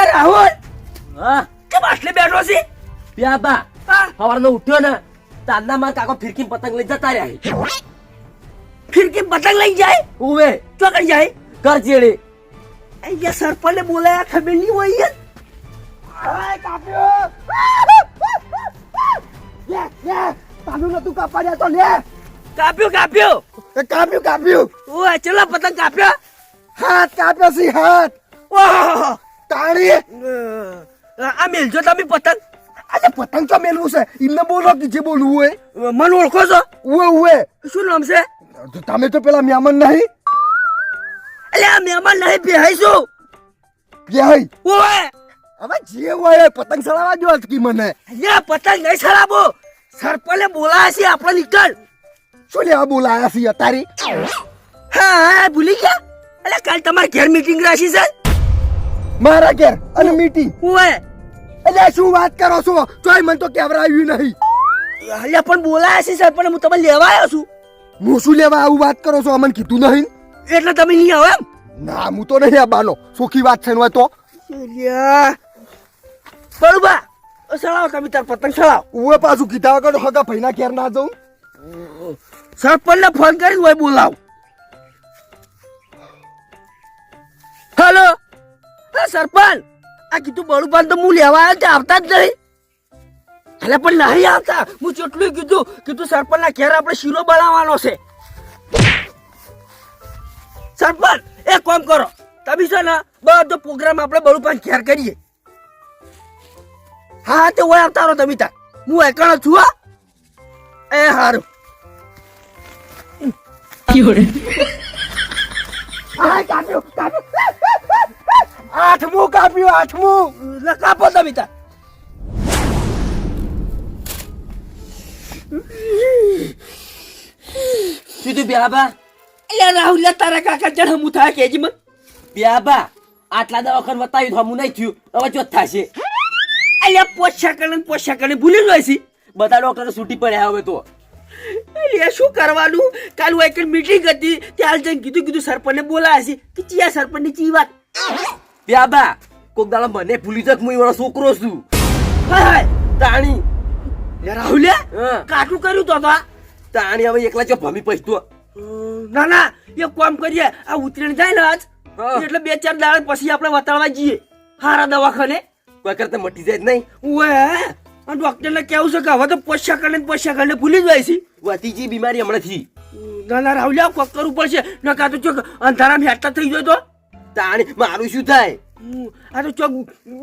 એ રાહુલ! હા? કેમ આટલે બેઠો છે? પ્યા બા. હા? સવારનો ઉઠ્યો ને તારના માં કાકો ફિરકી પતંગ લઈ જતા રહ્યા ફિરકી પતંગ લઈ જાય? ઉવે. ચોકડી જાય? કર ચેડે અહીંયા સરપંચને બોલાયા ખબર નહીં હોય યાર. હાય કાપ્યો! લે લે તાનું નતું કાપાડ્યા તો લે. કાપ્યો કાપ્યો. એ કાપ્યું કાપ્યું. ઓય ચલો પતંગ કાપ્યો. હાથ કાપ્યો છે હાથ. ઓહો તાણી. આ મેલજો તમે પતંગ. આજે પતંગ તો મેલવું છે. એમને બોલો કે જે બોલવું હોય. મને ઓળખો છો? ઉવે ઉએ શું નામ છે? તમે તો પેલા મહેમાન નહીં. આ મહેમાન નહીં બેહાઈશું બેહાઈ. ઓએ હવે જે હોય પતંગ ચડાવવા જો અટકી મને. અહીંયા પતંગ નહીં સરાબો સરપલે બોલાયા છે આપણે નીકળ. શું લેવા બોલાયા છે અતારી હા હા ભૂલી ગયા? એટલે કાલ તમારે ઘેર મીટિંગ રાખી છે? મારા ઘેર અને મીટિંગ ઓય એટલે શું વાત કરો છો? ચોય મને તો કેવરાયું નહીં. એટલે પણ બોલાયા છે સરપંચ હું તમે લેવા આવ્યો છું. હું શું લેવા આવું વાત કરો છો? અમને કીધું નહીં. એટલે તમે નહીં આવો એમ? ના હું તો નહીં આવવાનો. સુખી વાત છે ને હોય તો. બરોબર સળાવો તમે તાર પતંગ સળાવો. ઉવે પાછું કીધા વગર હગા ભાઈના ઘેર ના જાઉં. સરપંચને ફોન કરી હોય બોલાવ. હેલો. એ સરપંચ આ કીધું બળુબાન તો હું લેવા આવ્યો આવતા જ નહીં. એટલે પણ નહીં આવતા. હું જેટલું કીધું. કીધું સરપંચના ઘેર આપણે શીરો બનાવવાનો છે. સરપંચ એક કામ કરો. તમે છે ને બધો પ્રોગ્રામ આપણે બળુબાન ઘેર કરીએ. હા હા તે હોય આવતા રહો તમે ત્યાં. હું એકણ છું હા. એ હારું. આ કાપ્યું કાપ્યું. આઠમું કાપ્યું આઠમું. કાપો તમે સીધું તું બા એટલે રાહુલ તારા કાકા જણ હમું થાય કેજી મન? બ્યાબા આટલા દવાખાન બતાવ્યું તો હમું નહીં થયું. હવે ચોથ થશે. એટલે પોછા કરે ને પોછા કરે ભૂલી જાય છે. બધા ડોક્ટર છૂટી પડ્યા હવે તો. એટલે શું કરવાનું? કાલ એક મીટિંગ હતી ત્યાં જઈને કીધું કીધું સરપંચને બોલાયા છે. કે ચિયા સરપંચની ચી વાત? પ્યા બા કોક દાડા મને ભૂલી જક હું એવાનો છોકરો છું. હાય તાણી. લે? રાહુલ. કાટું કર્યું તો તો તાણી હવે એકલા જો ભમી પછતો ના ના એક કામ કરીએ આ ઉતરેણ જાય ને આજ. એટલે બે ચાર દાડા પછી આપણે વતાડવા જઈએ. હારા દવાખાને. કોઈ કરતા મટી જાય જ નહીં. ઓએ આ ડોક્ટરને કેવું છે કે હવે તો પોછા કરીને ને કરીને કરે ભૂલી જાય છે. વતીજી બીમારી હમણાંથી. ના ના રાહુલ કોક કરવું પડશે. ન કાં તો ચોક અંધારામાં હેઠા થઈ જાય તો. તાણી મારું શું થાય? આ તો ચોક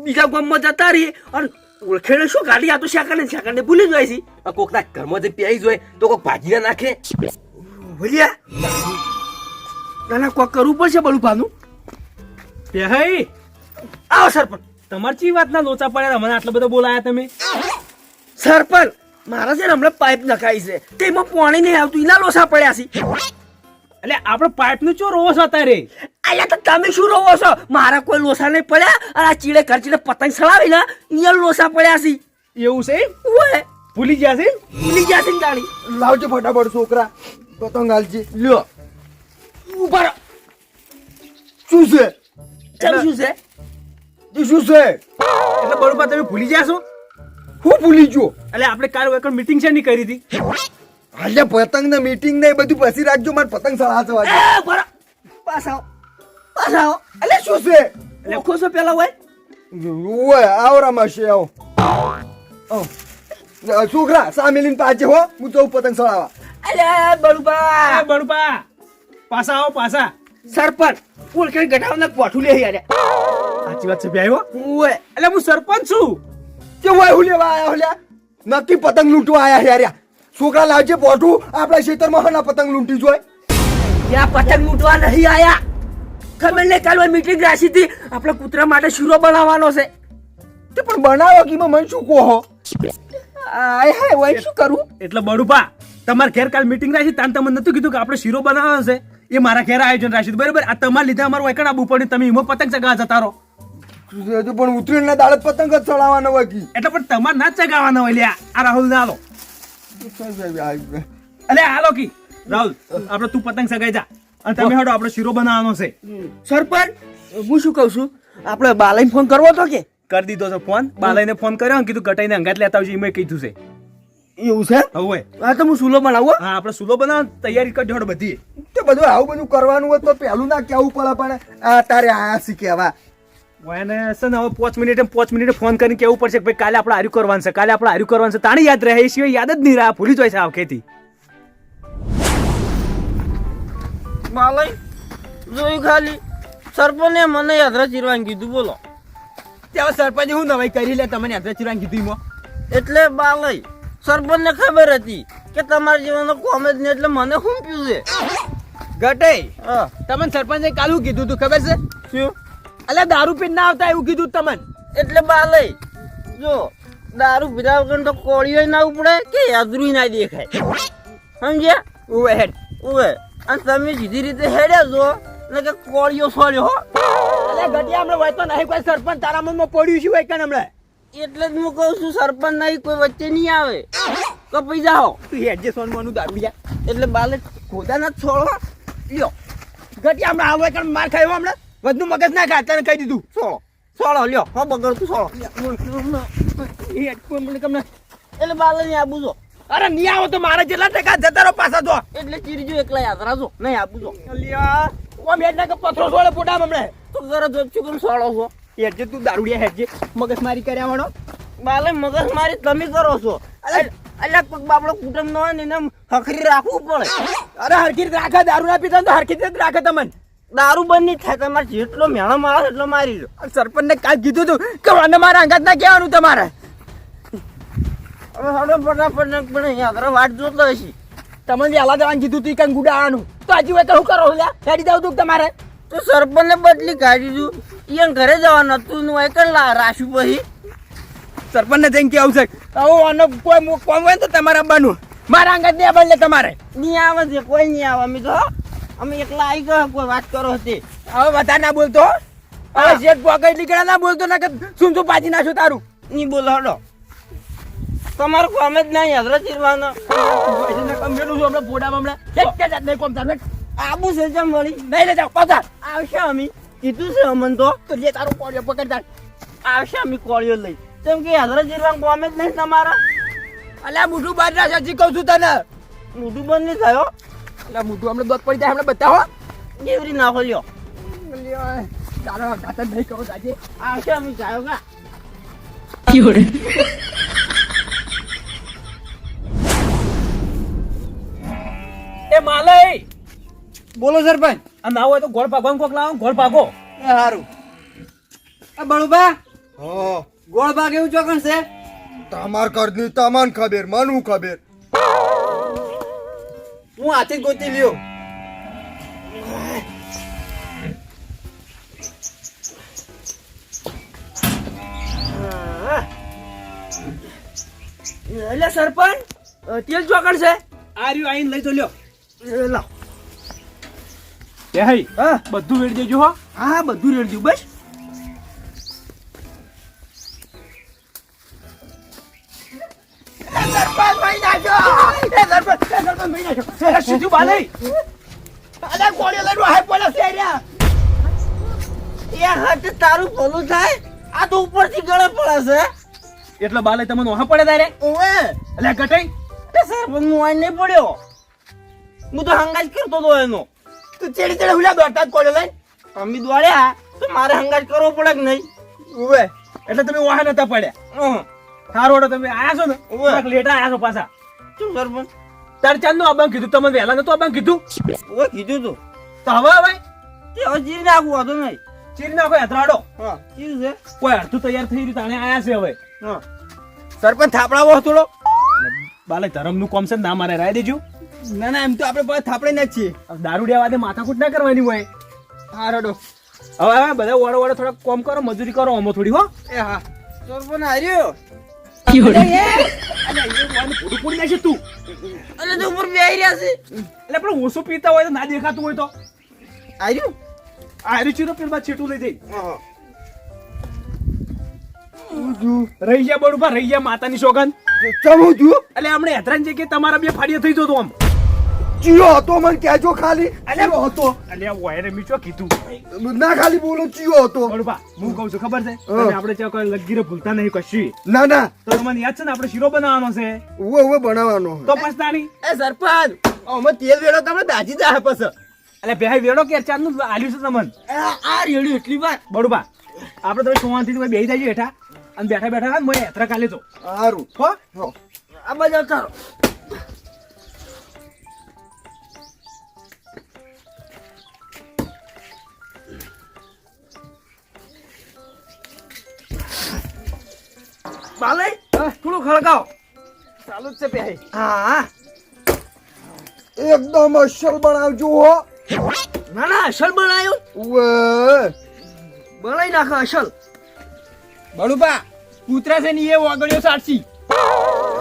બીજા ગામમાં જતા રહીએ અને ઓળખેડે શું ગાડી આ તો શાકાને શાકાને ભૂલી જાય છે. આ કોકના ઘરમાં જે પ્યાઈ જોય તો કોક ભાજી ના નાખે? ભૂલ્યા ના ના કોક કરવું પડશે બળું પાનું પેહાઈ આવો સરપંચ. તમાર ચી વાતના લોચા પડ્યા મને આટલો બધો બોલાયા તમે? સરપંચ મારા છે ને હમણાં પાઇપ નખાઈ છે. તેમાં પાણી નહીં આવતું એના લોસા પડ્યા છે. એટલે આપણે પાઇપનું ચો રોવો છો અત્યારે? અલ્યા તો તમે શું રોવો છો? મારા કોઈ લોસા નહીં પડ્યા અને આ ચીડે ખર્ચીને પતંગ સળાવી ને અહીંયા લોસા પડ્યા છે. એવું છે ઓય ભૂલી ગયા છે ભૂલી ગયા છે ગાડી લાવજો ફટાફટ છોકરા. પતંગ હાલજી. લ્યો. ઉપર. શું છે? ચાલ શું છે? તું શું છે? એટલે બરોબર તમે ભૂલી ગયા છો? હું ભૂલી ગયો. એટલે આપણે કાલ એક મીટિંગ છે ની કરી હતી? આજે પતંગ ને મીટિંગ ને બધું પછી રાખજો મારે પતંગ ચડાવવા છે એ ઊભા રહો. પાસ આવો પાસ આવો. એટલે શું છે? એટલે ખોસો પેલા હોય. ઓય આવરામાં છે આવો. છોકરા સામેલીન પાછે હો હું જઉં પતંગ સળાવા અલ્યા બળુબા. બરોબર પાછા આવો પાછા સરપંચ ઓળખે ગઢાવના કોઠું લે યાર. સાચી વાત છે ભાઈ હો. ઓએ એટલે હું સરપંચ છું. કે હોય હું લેવા આયા હોલ્યા નક્કી પતંગ લૂંટવા આયા યાર. છોકરા લાવજે પોઠું આપણા ખેતરમાં હના પતંગ લૂંટી જોય. ત્યાં પતંગ લૂંટવા નહીં આયા. ખબર ને કાલ મીટિંગ રાખી હતી આપણે કૂતરા માટે શીરો બનાવવાનો છે. તે પણ બનાવો કે મને શું કહો આય હાય વાય શું કરું? એટલે બડુપા તમારે ઘેર કાલ મીટિંગ રાખી તાન તમને નતું કીધું કે આપણે શીરો બનાવવાનો છે? એ મારા ઘેર આયોજન રાખ્યું બરાબર? આ તમારા લીધે અમારું એકડ આબુ પડ્યું તમે એમાં પતંગ ચગાવવા જતા રહો. પણ ઉતરીને દાડે પતંગ જ ચડાવવાનો હોય એટલે પણ તમારે ના ચગાવવાનો હોય લ્યા. આ રાહુલ ને હાલો એટલે હાલો કી. રાહુલ આપણે તું પતંગ સગાઈ જા. અને તમે હડો આપણે શીરો બનાવવાનો છે. સરપંચ હું શું કહું છું? આપણે બાલાઈને ફોન કરવો તો કે? કરી દીધો છે ફોન બાલાઈને ફોન કર્યો કીધું કટાઈને અંગાત લેતા આવજો એમાં કીધું છે. એવું છે? હવે. હા તો હું સુલો બનાવું હો. આપણે સુલો બનાવ તૈયારી કરજો હાડો બધી. તો બધું આવું બધું કરવાનું હોય તો પેલું ના કેવું પડે પણ આ તારે આ શી કહેવા એને છે ને હવે પાંચ મિનિટે પાંચ મિનિટે ફોન કરીને કેવું પડશે કે ભાઈ કાલે આપણે હાર્યું કરવાનું છે કાલે આપણે હાર્યું કરવાનું છે તાણી યાદ રહે એ સિવાય યાદ જ નહીં રહે આ ભૂલી જાય છે આખેથી માલય જોયું ખાલી? સરપંચે મને યાદરા ચીરવાનું કીધું બોલો. ત્યાં સરપંચ હું નવાઈ કરી લે તમને યાદરા ચિરાન કીધું એમાં. એટલે બાલય સરપંચને ખબર હતી કે તમારા જીવનનો કોમેજ જ નહીં એટલે મને શું પીવું છે? ગટે હા. તમને સરપંચે કાલ શું કીધું તું ખબર છે? શું? અલ્યા દારૂ પીને ના આવતા એવું કીધું તમને? એટલે બાલે જો દારૂ પીધા વગર તો કોળીઓ ના ઉપડે કે યાદરૂ ના દેખાય? સમજ્યા? ઉવે હેડ ઉવે. અને તમે સીધી રીતે હેડ્યા છો એટલે કે કોળીઓ સોર્યો હો. અલ્યા ગટિયા હમણાં હોય તો નહીં કોઈ સરપંચ તારા મનમાં પડ્યું છે હોય કે હમણાં? એટલે જ હું કહું છું સરપંચ નહીં કોઈ વચ્ચે નહીં આવે. કપાઈ જાઓ. તું હેડ જે દારૂ યાર એટલે બાલે ખોદા ના છોડો. લ્યો. ગટિયા હમણાં આવે કે માર ખાયો હમણાં. વધુ મગજ ના ખાતા ને કહી દીધું. સોળો. સોળો લ્યો. હો બગડ તું સોળો એટલે બાલે નહીં આબુ છો અરે નહીં આવો તો મારા જેટલા ટકા જતા રહો પાછા તો એટલે ચીરજો એકલા યાદ રાખજો. નહીં આબુ છો અલ્યા કોમ હેડ ના કે પથરો સોળે પોટા હમણે. તું ઘરે જોચ્યું કેમ સોળો છો. હેડજે તું દારૂડિયા હેડજે. મગજ મારી કર્યા વાળો બાલે મગજ મારી તમે કરો છો. એટલે કોઈક બાપડો કુટુંબ નો હોય ને એને હખરી રાખવું પડે. અરે હરખી રાખે દારૂ ના પીતા તો હરખી રીતે રાખે તમને. દારૂ બંધ નહીં થાય તમારે જેટલો મેળો મારો એટલો મારી લો. સરપંચ ને કાલ કીધું તું કે મને મારા અંગાત ના કહેવાનું તમારે? હવે ફટાફટ પણ યાત્રા વાટ જોતો હશે. તમને વહેલા જવાનું કીધું તું કંઈ ગુડા આવવાનું તો હજી હોય તો શું કરો લ્યા? જાવ તું તમારે? તો સરપંચને બદલી કાઢી દીધું. ઈયન ઘરે જવાનું હતું ને કર રાશું પછી? સરપંચને જઈને કેવું છે આવો આનો કોઈ કોમ હોય તો તમારે બનવું. મારા અંગત નહીં બદલે તમારે. નહીં આવે છે કોઈ નહીં આવે. અમે તો અમે એકલા આવી ગયા કોઈ વાત કરો હતી. હવે વધારે ના બોલતો હવે શેઠ પોકેટ નીકળ્યા ના બોલતો ના કે શું શું પાછી નાખું તારું? ની બોલ હડો. તમારું કામ જ નહીં યાત્રા ચીરવાનો. મેલું છું હમણાં પોડામાં હમણાં. કે જાત નહીં કોમ તારું આબુ છે જેમ વળી નહીં લે જાઓ પાછા. આવશે અમે. કીધું છે અમન તો. તો જે તારું કોળિયો પકડી તાર. આવશે અમે કોળિયો લઈ. કેમ કે યાત્રા ચીરવાનું કામ જ નહીં તમારા. અલ્યા મુઠું બાદ સાચી કહું છું તને. મોઢું બંધ નહીં થયો. અલ્યા મુઠું હમણાં દોત પડી જાય હમણાં બતાવો. કેવરી નાખો લ્યો? તારો ગાતર નહીં કહું આજે આવશે અમે જાયો કા? એ માલય! બોલો સરપંચ આ ના હોય તો ગોળ ભાગવાનું કોક લાવો ગોળ ભાગો. સારું આ બળુબા હા. ગોળ ભાગ એવું ચોકણ છે? તમાર ઘરની તમાન ખબર મનું ખબર. હું હાથે જ ગોતી લ્યો. એટલે સરપંચ તેલ ચોકડ છે. આ રહ્યું આઈને લઈ તો લ્યો. એ લાવ. એ હઈ હા. બધું વેડી દેજો હો. હા બધું રેડ્યું બસ. અરે સીધું બાલય એ હટ તારું ભલું થાય? આ તો ઉપરથી ગળે પડે છે. એટલે બાલય તમને ઓહા પડે તારે? ઓવે. એટલે ગટાઈ? તે સરપંચ હું આઈને નહીં પડ્યો. હું તો હંગાજ કરતો એનો. તું ચેડી ચેડી હુલા દોડતા જ કોળિયો લઈને. અમે દોડ્યા તો મારે હંગાજ કરવો પડે કે નહીં? ઉવે એટલે તમે વાહ નતા પડ્યા? સારો તમે આયા છો ને? લેટા આયા છો પાછા. શું સરપંચ તાર ચાંદનું આબાન કીધું તમે વહેલા નતું આબાન કીધું? ઓવે કીધું તું. તો હવે હવે? તે હવે જીરી નાખવું હતું નહીં. ચીર નાખો હેતરાડો. હા કીધું છે. કોઈ અડધું તૈયાર થઈ રહ્યું તાણે આયા છે હવે. હા. સરપંચ થાપડાવો થોડો બાલે ધરમનું કોમ છે ને ના મારે રાય દેજો. ના ના એમ તો આપણે પાસે થાપડે ના જ છીએ. દારૂડિયા વાદે માથાકૂટ ના કરવાની હોય. હા રડો. હવે હવે બધા વડો વડો થોડા કોમ કરો મજૂરી કરો અમો થોડી હો. એ હા. સરપંચ નાખે તું એટલે તો ઉપર બેહી રહ્યા છે એટલે પણ ઓછું પીતા હોય તો ના દેખાતું હોય તો હાર્યું આયરી ચીરો પેલા છેટું લઈ જઈ રહી ગયા બરોબર રહી ગયા માતાની સોગન ચમું છું એટલે આપણે હેતરાન છે કે તમારા બે ફાડીએ થઈ જતો આમ ચિયો હતો મને કહેજો ખાલી. ચિયો હતો? અલ્યા વાયરે મીચો કીધું? ના ખાલી બોલો ચિયો હતો. બરોબર હું કહું છું ખબર છે. તમે આપણે ચા કોઈ લગીરે ભૂલતા નહીં કશી ના ના. તો તમને યાદ છે ને આપણે શીરો બનાવવાનો છે? ઉવે ઉવે બનાવવાનો તો પછતાની એ સરપંચ અમે તેલ વેડો તમને દાજી જાય પછી. એટલે બેહાઈ વેડો કે ચારનું આલ્યું છે તમને? આ રેડ્યું એટલી વાર. બરોબર. આપણે તમે સોવાનથી બેહી જાય બેઠા અને બેઠા બેઠા મને યાત્રા કાલે તો. સારું. હો? આ બાજુ આવતા બાલય થોડું ખળગાવો. ચાલુ જ છે પેહી. હા. એકદમ અસલ બનાવજો હો. ના ના અસલ બનાવ્યો? ઉવે. બનાવી નાખો અસલ. બળુબા કૂતરા છે ને એ ઓગળ્યો સાચી.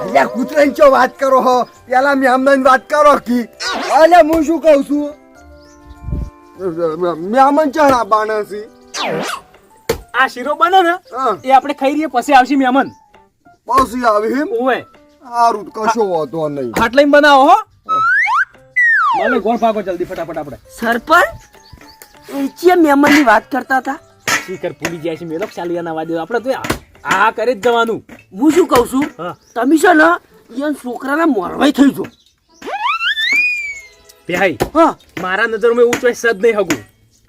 અલ્યા કૂતરાની ચો વાત કરો હો? પેલા મેમનાની વાત કરો કી. અલ્યા હું શું કહું છું? મેમન ચણા બાણસી આ શીરો બને ને હા. એ આપણે ખાઈ રહીએ પછી આવશે મહેમાન પછી આવી એમ? ઓય સારું કશો વાંધો નહીં. હાટ લઈને બનાવો હો. મને ગોળ ભાગો જલ્દી ફટાફટ આપણે. સરપંચ એ મેમનની વાત કરતા હતા. શીકર ભૂલી જાય છે મેલો ચાલિયાના વાદ્યો વાદે. આપણે તો આ- કરી જ જવાનું. હું શું કહું છું? હા. તમે છે ને એ છોકરાના મોરવાઈ થઈ જો ભાઈ હા. મારા નજરમાં એવું ચોઈસ જ નહીં હગું.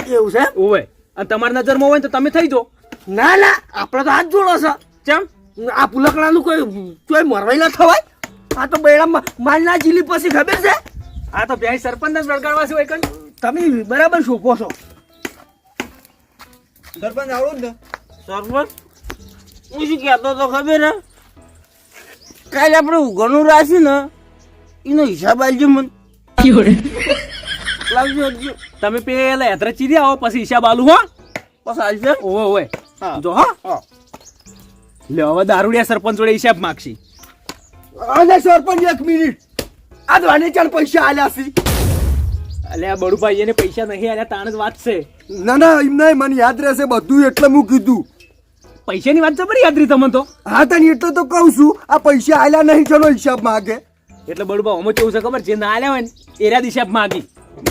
એવું છે? ઓવે. અને તમારા નજરમાં હોય ને તો તમે થઈ જો ના ના આપણે તો હાથ જોડો છે. ચમ? આ પુલકડાનું કોઈ કોઈ મરવાઈ ના થવાય? આ તો બેડા માલના જીલી પછી ખબર છે? આ તો ભાઈ સરપંચ ને વળગાડવા છે હોય કણ તમે બરાબર શોકો છો. સરપંચ આવડું ને. સરપંચ? હું શું કહેતો તો ખબર હે? કાલે આપણે ઉઘરનું રાખ્યું ને એનો હિસાબ આવજો મને. લાવજો તમે પેલા યાત્રા ચીરી આવો પછી હિસાબ આલુ હો. પછી આવશે ઓવે ઓવે. જો હો. હા. લે હવે દારૂડિયા સરપંચ જોડે હિસાબ માગશી. અને સરપંચ એક મિનિટ. આ દ્વાને ચાર પૈસા આલ્યા છે. અલે આ બડુભાઈ એને પૈસા નહીં આલ્યા તાણ જ વાત છે. ના ના એમ નહીં મને યાદ રહેશે બધું એટલે હું કીધું. પૈસાની વાત જબરી યાદ રહી તમને તો? હા તને એટલે તો કહું છું આ પૈસા આલ્યા નહીં ચલો હિસાબ માગે. એટલે બડુભા અમે કેવું છે ખબર? જે ના આલ્યા હોય ને એરા હિસાબ માગી.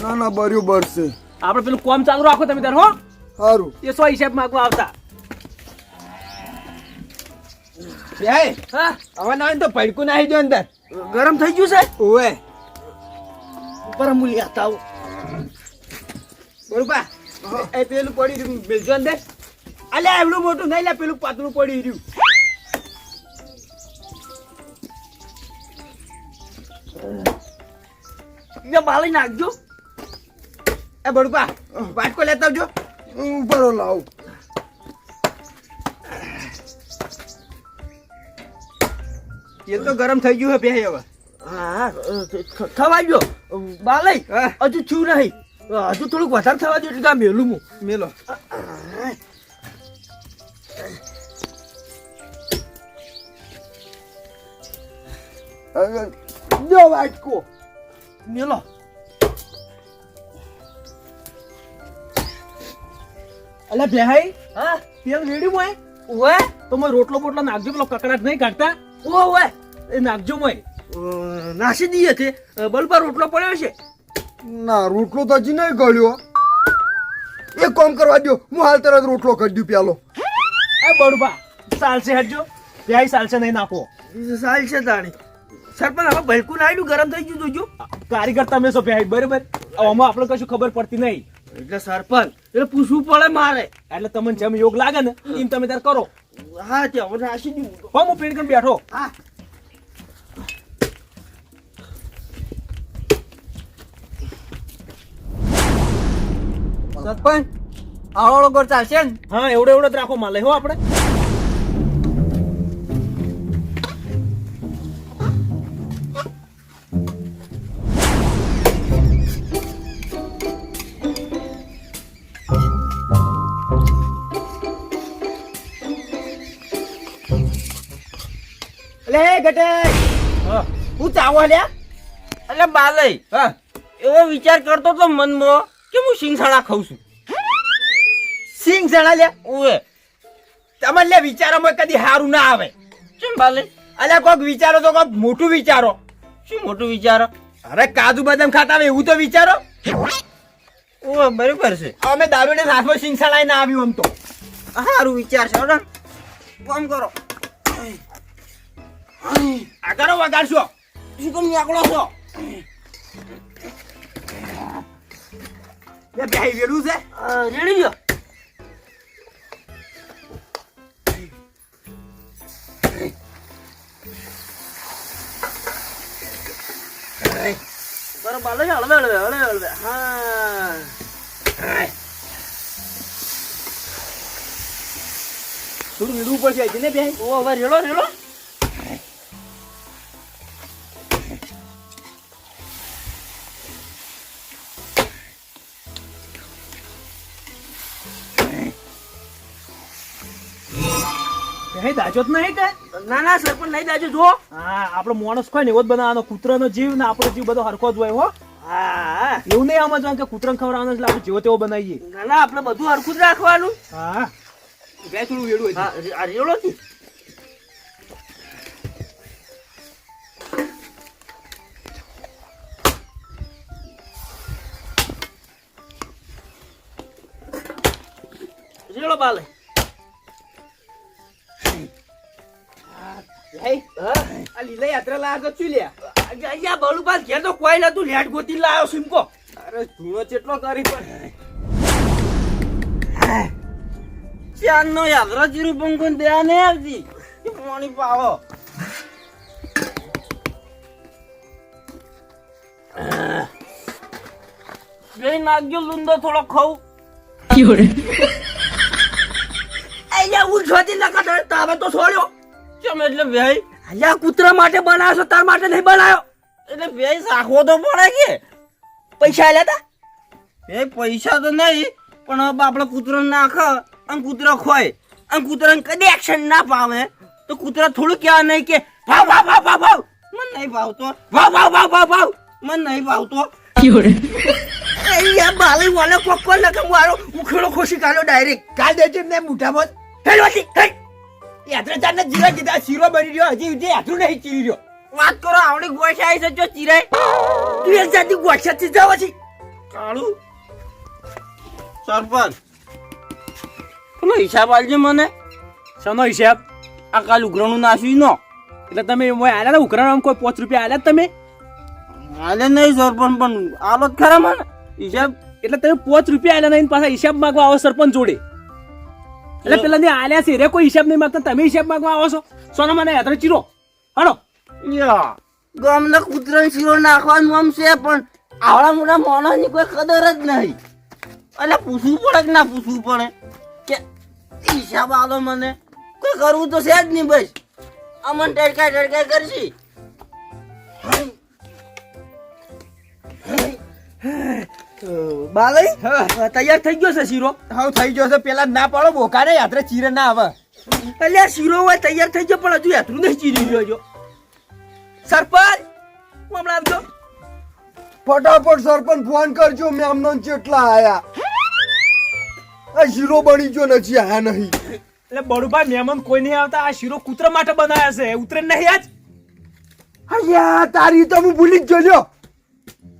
ના ના બરોબર છે. આપણે પેલું કોમ ચાલુ રાખો તમે તાર હો. સારું એ સો હિસાબ માગવા આવતા. બેહી હા. હવે ના તો ભડકું નાહી દો અંદર. ગરમ થઈ ગયું છે? ઓવે. ઉપર હું લેતા આવું. બળુબા એ પેલું પડી રહ્યું બેલજો અંદર. અલ્યા એવડું મોટું નહીં લે પેલું પાતળું પડી રહ્યું. એટલે બાળી નાખજો. એ બળુબા વાટકો લેતા આવજો. બરો લાવ. તેલ તો ગરમ થઈ ગયું હે બે હવે. હા થવા જો બાલઈ. હજુ થયું નહીં. હજુ થોડુંક વધારે થવા દો એટલે આ મેલું હું મેલો. દો વાટકો. મેલો. અલે બેહાઈ હા? તેલ રેડ્યું મોય તો મોય રોટલો બોટલો નાખજો પેલો કકડાટ નહીં કાઢતા. હોય એ નાખજો મોય. નાસી દઈએ છે બલબા રોટલો પડ્યો છે. ના રોટલો તો હજી નહીં ગળ્યો. એક કામ કરવા દો હું હાલ તરત રોટલો કરી દઉં પેલો એ બળબા ચાલશે હટજો. બેહાઈ ચાલશે નહીં નાખો. સાલસે તાણી. સરપંચ હવે ભલકું નાયડું ગરમ થઈ ગયું જોજો. કારીગર તમે છો બેહાઈ બરાબર? આમાં આપણે કશું ખબર પડતી નહીં. એટલે સરપંચ એટલે પૂછવું પડે મારે. એટલે તમને જેમ યોગ લાગે ને એમ તમે ત્યારે કરો. હા ત્યાં હવે નાસી દઉં હો હું પેન કરીને બેઠો. હા. સરપંચ આવડો ગોળ ચાલશે ને? હા એવડો એવડો જ રાખો માલે. હો આપણે? ચાવો લ્યા. એટલે બાલય હા. એવો વિચાર કરતો તો મનમાં કે હું સિંગસાણા ખાઉં છું? સિંગસાણા લ્યા? ઓએ તમારે લે વિચારોમાં કદી સારું ના આવે. કેમ બાલય? અલ્યા કોઈક વિચારો તો કોઈક મોટું વિચારો. શું મોટું વિચારો? અરે કાજુ બદામ ખાતા આવે એવું તો વિચારો. ઓ બરોબર છે. અમે દારૂને હાથમાં સિંગસા ના આવ્યું આમ તો. સારું વિચાર છે હો કામ કરો. આ કરો વગાડશો. શું કેમ નીકળો છો. બે બેહી વેલું છે? રેડી ગયો બરોબર હળવે હળવે હળવે હળવે. હા. થોડું વીડવું પડશે ને બે ઓ હવે રેડો રેડો હે દાજો જ નહીં કે? ના ના સરપંચ નહીં દાજો જો હા આપણો માણસ કોઈ ને એવો જ બનાવવાનો. કૂતરાનો જીવ ને આપણો જીવ બધો હરખો જ હોય હો. હા. એવું નહીં સમજવાનું કે કૂતરાને ખવડાવવાનો એટલે આપણે જેવો તેવો બનાવીએ. ના ના આપણે બધું હરખું જ રાખવાનું. હા. બે થોડું વેડું રેડો થી યાત્રા લાયા તો અહીંયા બળું ઘેર તો કોઈ નતું. લેટ ગોતી લાયો સિમકો અરે ધૂણો ચેટલો કરી પણ. ચાંદનો યાત્રા જીરું પંખો દયા નહીં આવતી? પાણી પાવો. બે નાખજો લુંદો થોડો ખાવ અહીંયા હું છોતી નકા તો તાવે તો છોડ્યો. કેમ એટલે ભાઈ અહીંયા કૂતરા માટે બનાવ્યો છો તાર માટે નહીં બનાવ્યો? એટલે ભાઈ રાખવો તો પડે કે. પૈસા લેતા ભાઈ પૈસા તો નહીં પણ હવે આપણે કૂતરો નાખે અને કૂતરો ખોય. અને કૂતરાને કદી એક્શન ના પામે તો કૂતરા થોડું કહેવા નહીં કે ભાવ ભાવ ભાવ ભાવ ભાવ. મને નહીં ભાવતો. ભાવ ભાવ ભાવ ભાવ ભાવ. મને નહીં ભાવતો. અહીંયા બાલી વાલે કોક લખે મારો ઉખેડો ખોશી કાઢ્યો ડાયરેક્ટ. કાલ દેજે મેં મુઠામાં હેડવાથી હેડ યાત્રા જીરા કીધા શીરો બની રહ્યો હજી હજી યાત્રું નહીં ચીરી રહ્યો. વાત કરો આવડી ગોશ આવી છે જો ચિરાય તું એક જાતિ ગોઠિયાથી જાવ છે કાળુ સરપંચ તમે હિસાબ આલજે મને. સનો હિસાબ? આ કાલ ઉઘરાણું નાશ્યું નો. એટલે તમે મોય આલ્યા હતા ઉઘરાણામાં કોઈ પાંચ રૂપિયા આલ્યા તમે? આલે નહીં સરપંચ પણ આલો જ ખરા મને. હિસાબ એટલે તમે પાંચ રૂપિયા આલ્યા નહીં પાછા હિસાબ માંગવા આવો સરપંચ જોડે. એટલે પેલા ને આલ્યા છે રે કોઈ હિસાબ નહીં માંગતા તમે હિસાબ માંગવા આવો છો. સોના મને હેતર ચીરો. હાલો. યા ગામના કૂતરાને ચીરો નાખવાનું આમ છે પણ આવડા મોટા માણસની કોઈ કદર જ નહીં. એટલે પૂછવું પડે કે ના પૂછવું પડે? કે હિસાબ આલો મને. કોઈ કરવું તો છે જ નહીં બસ. અમન ટડકા ટડકા કરશી. બાલઈ તૈયાર થઈ ગયો છે શીરો? હા થઈ ગયો છે. પેલા ના પાડો બોકાને યાત્રા ચીરે ના આવે. એટલે આ શીરો હોય તૈયાર થઈ ગયો પણ હજુ યાત્રું નહીં ચીરી રહ્યો જો. સરપંચ હું હમણાં આવજો ફટાફટ સરપંચ ફોન કરજો મેં મેમનો ચેટલા આયા. આ શીરો બની ગયો નથી આયા નહીં. એટલે બળુભાઈ મહેમાન કોઈ નહીં આવતા. આ શીરો કૂતરા માટે બનાવ્યા છે. ઉતરે નહીં આજ. અલ્યા તારી તો હું ભૂલી જ ગયો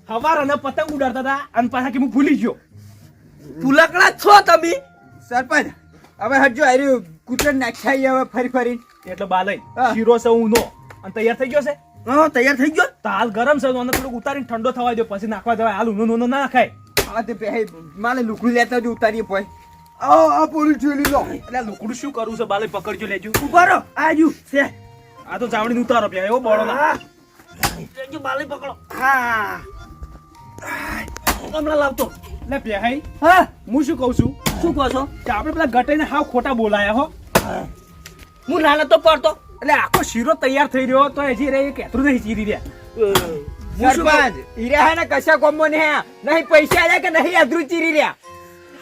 હવાર અને પતંગ ઉડાડતા હતા અને પાછા કે હું ભૂલી ગયો. પુલકડા છો તમે? સરપંચ હવે હજુ આર્યું કૂતરા નાખ્યા હવે ફરી ફરી. એટલે બાલઈ હા. શીરો છે હું નો અને તૈયાર થઈ ગયો છે? હા તૈયાર થઈ ગયો? તો હાલ ગરમ છે તો આને થોડુંક ઉતારીને ઠંડો થવા દો પછી નાખવા જવાય. હાલ ઊનો નો ના નાખાય હા તે બે માલે લુકડું લેતા જ ઉતારીએ પોય આ આ પોલી થેલી લો એટલે લુકડું શું કરું છે બાલઈ પકડજો લેજો. ઉભારો આજુ છે. આ તો જાવડીને ઉતારો પ્યા એવો બોળો ના લેજો બાલઈ પકડો. હા. હમણાં લાવતો. એટલે પ્યાઈ હા? હું શું કહું છું? શું કહો છો? કે આપણે પેલા ગટાઈને હાવ ખોટા બોલાયા હો. હું. નાનો તો પડતો. એટલે આખો શીરો તૈયાર થઈ રહ્યો તો હજી રે કેતરું નહીં ચીરી રહ્યા. સરપંચ હીરા હે ને કશા કોમો ને નહીં પૈસા આલ્યા કે નહીં અધરું ચીરી રહ્યા?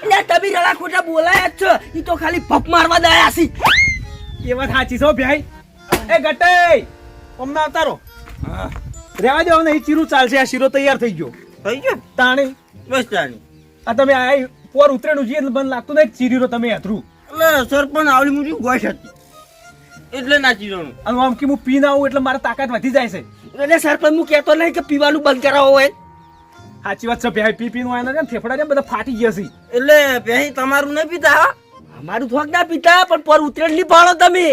એટલે તમે રડા ખોટા બોલાયા જ છો. ઈ તો ખાલી ભપ મારવા દયા છી. એ વાત સાચી છો ભાઈ. એ ગટાઈ અમને અવતારો રેવા દેવા નહીં ચીરું ચાલશે આ શીરો તૈયાર થઈ ગયો. થઈ ગયો તાણી બસ તાણી. આ તમે આ પોર ઉતરેનું જે મને લાગતું નહીં ચીરીરો તમે હેતરું એટલે સરપંચ આવડી મૂકી ગોશ હતી. એટલે ના ચીરવાનું અને આમ કે હું પીને આવું એટલે મારા તાકાત વધી જાય છે. એટલે સરપંચ હું કહેતો નહીં કે પીવાનું બંધ કરાવો હોય. સાચી વાત છે ભાઈ પી પીનું આયા ને ફેફડા ને બધા ફાટી ગયા છે. એટલે ભાઈ તમારું નહીં પીતા? અમારું થોક ના પીતા પણ પર ઉતરેલ નહીં પાડો તમે.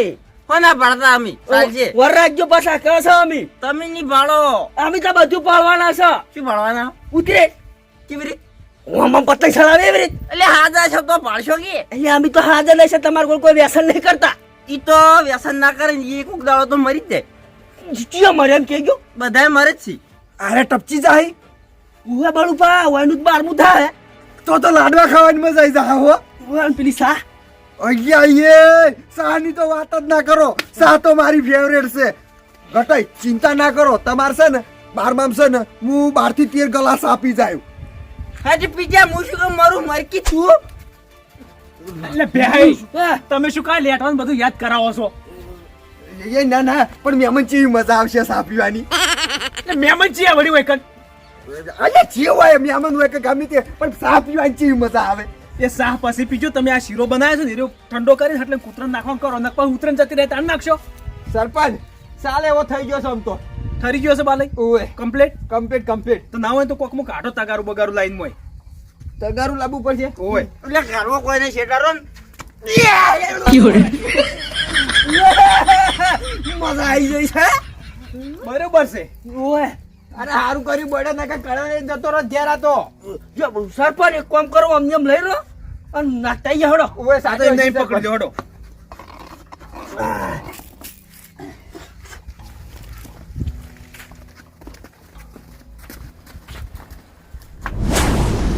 કોના પાડતા અમે. ચાલશે વરરાજ્યો પાછા કહો છો અમે. તમે નહીં પાડો અમે તો બધું પાડવાના છે. શું પાડવાના ઉતરે. કેવી રીતે? આમાં પતંગ ચડાવે એવી રીત. એટલે હાજા છો તો પાડશો કે? એટલે અમે તો હાજર નહીં છે તમારે કોઈ કોઈ વ્યસન નહીં કરતા. ઈ તો વ્યસન ના કરે ને એ કોક દાડો તો મરી જ જાય. ચિયો મરે એમ કહેજો. બધાય મરે જ છે. અરે ટપચી જાય. ઉવા બાળું પા વાયનું જ બારમું થાય. તો તો લાડવા ખાવાની મજા આવી જાય હો. પેલી સા અહીંયા શાહની તો વાત જ ના કરો. શાહ તો મારી ફેવરેટ છે. ઘટાઈ ચિંતા ના કરો. તમારે છે ને બારમામ છે ને હું બારથી તેર ગ્લાસ આપી જાય હાજી પીજા હું શું મારું મરું મરકી છું. એટલે ભાઈ હા, તમે શું કાંઈ લેટવાનું બધું યાદ કરાવો છો? એ ના ના પણ મેમન ચી મજા આવશે સાપીવાની. પીવાની મહેમાન છીએ વળી હોય કણ. અલે ચી હોય મેમન હોય કે ગમે તે પણ શાહ પીવાની ચેવી મજા આવે? એ સાહ પછી પીજો તમે આ શીરો બનાવ્યો છો ને એ ઠંડો કરીને એટલે કૂતરાને નાખવાનું કરો નક ઉતરણ જતી રહે તાણ નાખશો? સરપંચ સાલે એવો થઈ ગયો છે આમ તો. ઠરી ગયો છે બાલે ઓએ કમ્પ્લીટ કમ્પ્લીટ કમ્પ્લીટ તો ના હોય તો કોકમાં કાઢો તગારું બગારું લાઈન હોય. તગારું લાવવું પડશે? ઓય. એટલે ઘરમાં કોઈને શેટારો ને? મજા આવી જઈ છે બરોબર છે. ઓય અરે સારું કર્યું બળે ના કે કળે જતો રહો ધ્યાન હતો જો સરપંચ એક કામ કરો અમને એમ લઈ રહ્યો અને નાખતા આઈએ હળો ઓએ આ તો એમને અહીં પકડી લો હડો.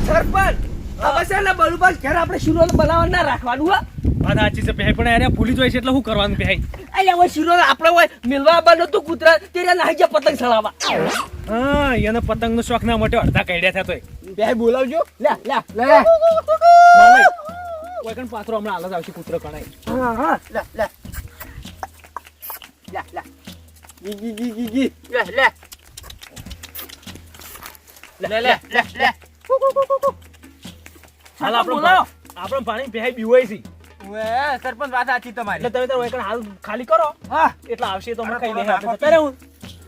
સરપંચ ઘેર આપણે શીરો બનાવવા ના રાખવાનું હા. વાત સાચી છે પહે પણ એને ભૂલી જાય છે એટલે શું કરવાનું પહે અહીંયા હવે શીરો આપણે હોય મિલવા આવવાનું કુતરા કૂતરા ત્યારે નાહી ગયા પતંગ ચડાવવા. હા એને પતંગનો શોખ ના માટે અડધા કાઢ્યા થયા તોય. બે બોલાવજો. લે લે લે. કોઈ કણ પાથરો હમણાં હાલ આવશે કૂતરો કણાઈ હા હા લે લે. લે લે. ગી ગી ગી ગી ગી લે લે. લે લે લે લે. હાલ આપણો આપણો પાણી પહે બીવાય છે. સરપંચ વાત સાચી તમારી. એટલે તમે તાર હાલ ખાલી કરો. હા. એટલા આવશે તો હમણાં કઈ નહીં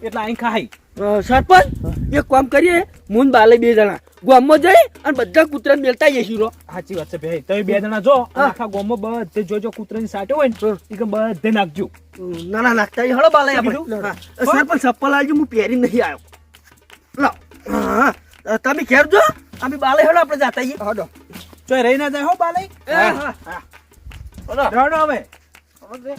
એટલે અહીં ખાઈ. સરપંચ એક કામ કરીએ મુન બાલે બે જણા. ગામમાં જઈ અને બધા કૂતરાને મેલતા જઈશું શીરો સાચી વાત છે ભાઈ. તમે બે જણા જો. આખા ગામમાં બધે જોજો કૂતરાની સાટો હોય ને એ બધે નાખજો. ના ના નાખતા હળો બાલે આપણે. સરપંચ ચપ્પલ આવજો હું પહેરી નહીં આવ્યો. લો. તમે ઘેર જો. અમે બાલે હળો આપણે જાતા જઈએ. હડો ચોય રહી ના જાય હો બાલે. હા. હા. હવે. હવે